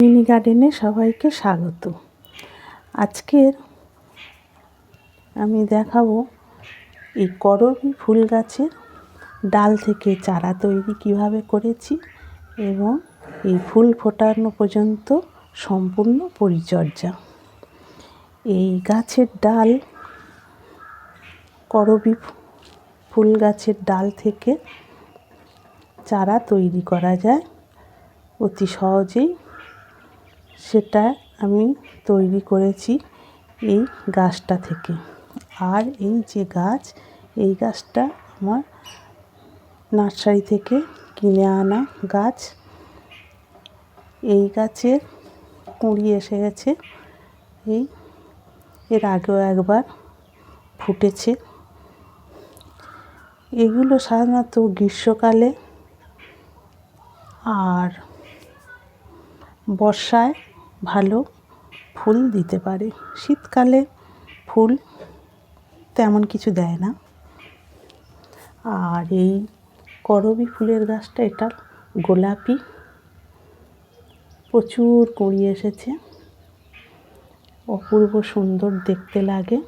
Mini গার্ডেনে সবাইকে স্বাগত। আজকের আমি দেখাবো এই করবী ফুল গাছের ডাল থেকে চারা তৈরি কীভাবে করেছি এবং এই ফুল ফোটানো পর্যন্ত সম্পূর্ণ পরিচর্যা। এই গাছের ডাল, করবী ফুল গাছের ডাল থেকে চারা তৈরি করা যায়। অতি সহজেই সেটা আমি তৈরি করেছি এই গাছটা থেকে। আর এই যে গাছ, এই গাছটা আমার নার্সারি থেকে কিনে আনা গাছ। এই গাছের কুঁড়ি এসে গেছে। এই এর আগেও একবার ফুটেছে। এগুলো সাধারণত গ্রীষ্মকালে আর বর্ষায় ভালো ফুল দিতে পারে। শীতকালে ফুল তেমন কিছু দেয় না। আর এই করবী ফুলের গাছটা, এটা গোলাপি। প্রচুর কুঁড়ি এসেছে। অপূর্ব সুন্দর দেখতে লাগে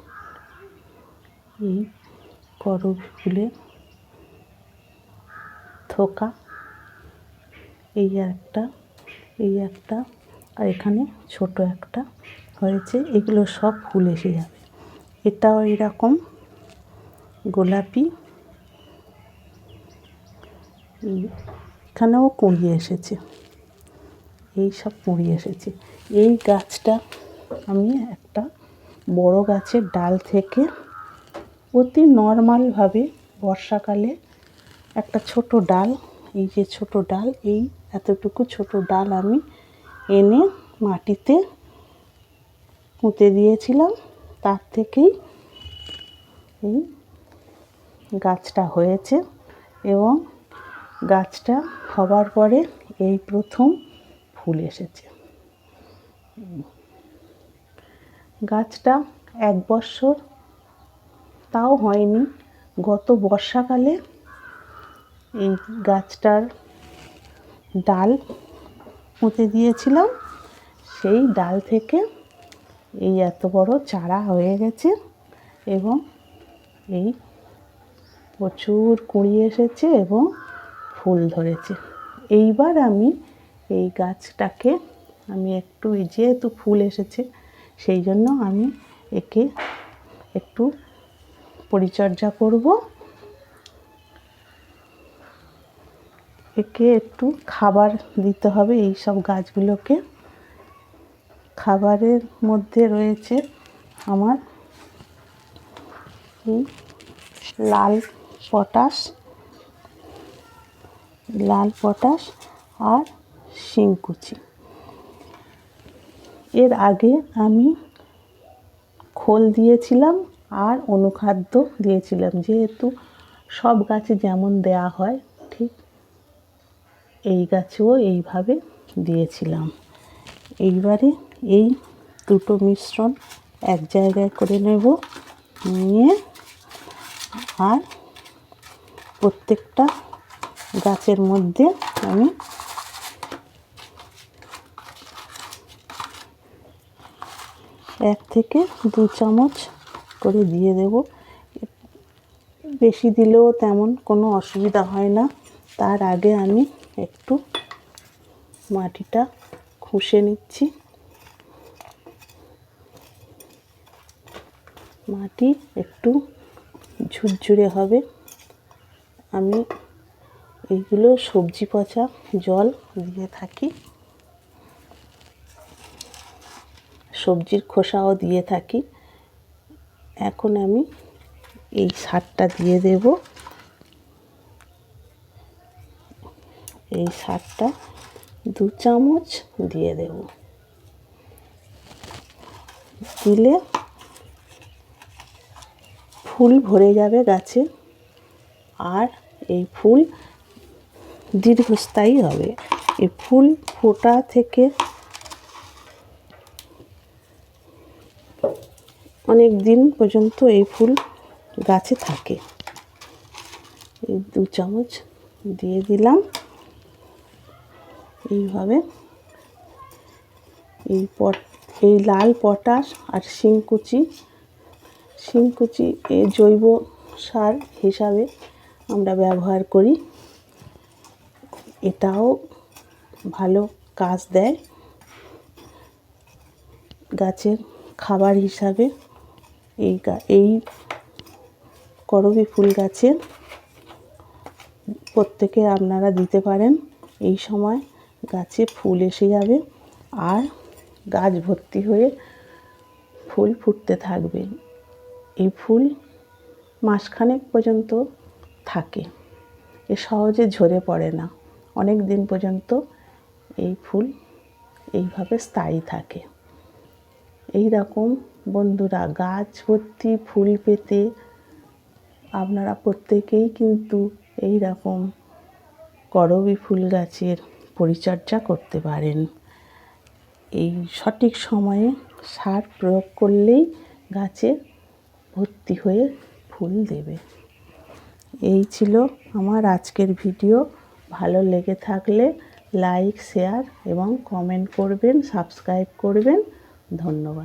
এই করবী ফুলের থোকা, এই একটা এই একটা। এখানে ছোট একটা হয়েছে, এগুলো সব ফুল এসে যাবে। এটাও এরকম গোলাপি। এখানেও কুঁড়ি এসেছে। এই সব কুঁড়ি এসেছে। এই গাছটা আমি একটা বড় গাছের ডাল থেকে অতি নর্মালভাবে বর্ষাকালে একটা ছোট ডাল, এই যে ছোট ডাল, এই এতটুকু ছোট ডাল আমি এনে মাটিতে পুঁতে দিয়েছিলাম। তার থেকেই এই গাছটা হয়েছে এবং গাছটা হবার পরে এই প্রথম ফুল এসেছে। গাছটা এক বছর তাও হয়নি। গত বর্ষাকালে এই গাছটার ডাল পুঁতে দিয়েছিলাম। সেই ডাল থেকে এই এত বড় চারা হয়ে গেছে এবং এই প্রচুর কুঁড়ি এসেছে এবং ফুল ধরেছে। এইবার আমি এই গাছটাকে, আমি একটু যেহেতু ফুল এসেছে, সেই জন্য আমি একে একটু পরিচর্যা করব। একে একটু খাবার দিতে হবে এই সব গাছগুলোকে। খাবারের মধ্যে রয়েছে আমার এই লাল পটাশ লাল পটাশ আর শিংকুচি। এর আগে আমি খোল দিয়েছিলাম আর অনুখাদ্য দিয়েছিলাম, যেহেতু সব গাছে যেমন দেয়া হয়, ঠিক এই গাছেও এইভাবে দিয়েছিলাম। এইবারে এই দুটো মিশ্রণ এক জায়গায় করে নেব, নিয়ে আর প্রত্যেকটা গাছের মধ্যে আমি এক থেকে দু চামচ করে দিয়ে দেব। বেশি দিলেও তেমন কোনো অসুবিধা হয় না। তার আগে আমি একটু মাটিটা খুশে নিচ্ছি। মাটি একটু ঝুরঝুরে হবে। আমি এইগুলো সবজি পচা জল দিয়ে থাকি। সবজির খোসাও দিয়ে থাকি। এখন আমি এই সারটা দিয়ে দেব। এই সারটা দু চামচ দিয়ে দেব। দিলে ফুল ভরে যাবে গাছে। আর এই ফুল দীর্ঘস্থায়ী হবে। এই ফুল ফোটা থেকে অনেক দিন পর্যন্ত এই ফুল গাছে থাকে। এই দু চামচ দিয়ে দিলাম। এই পট, এই লাল পটাশ আর শিংকুচি। শিংকুচি এ জৈব সার হিসাবে আমরা ব্যবহার করি। এটাও ভালো কাজ দেয় গাছের খাবার হিসাবে। এই এই করবী ফুল গাছে প্রত্যেকে আপনারা দিতে পারেন এই সময়। গাছে ফুল এসে যাবে আর গাছ ভর্তি হয়ে ফুল ফুটতে থাকবে। এই ফুল মাসখানেক পর্যন্ত থাকে। এ সহজে ঝরে পড়ে না। অনেক দিন পর্যন্ত এই ফুল এইভাবে স্থায়ী থাকে। এই রকম বন্ধুরা, গাছ ভর্তি ফুল পেতে আপনারা প্রত্যেকেই কিন্তু এই রকম করবী ফুল গাছের পরিচর্যা করতে পারেন। এই সঠিক সময়ে সার প্রয়োগ করলেই গাছে ভর্তি হয়ে ফুল দেবে। এই ছিল আমার আজকের ভিডিও। ভালো লেগে থাকলে লাইক, শেয়ার এবং কমেন্ট করবেন, সাবস্ক্রাইব করবেন। ধন্যবাদ।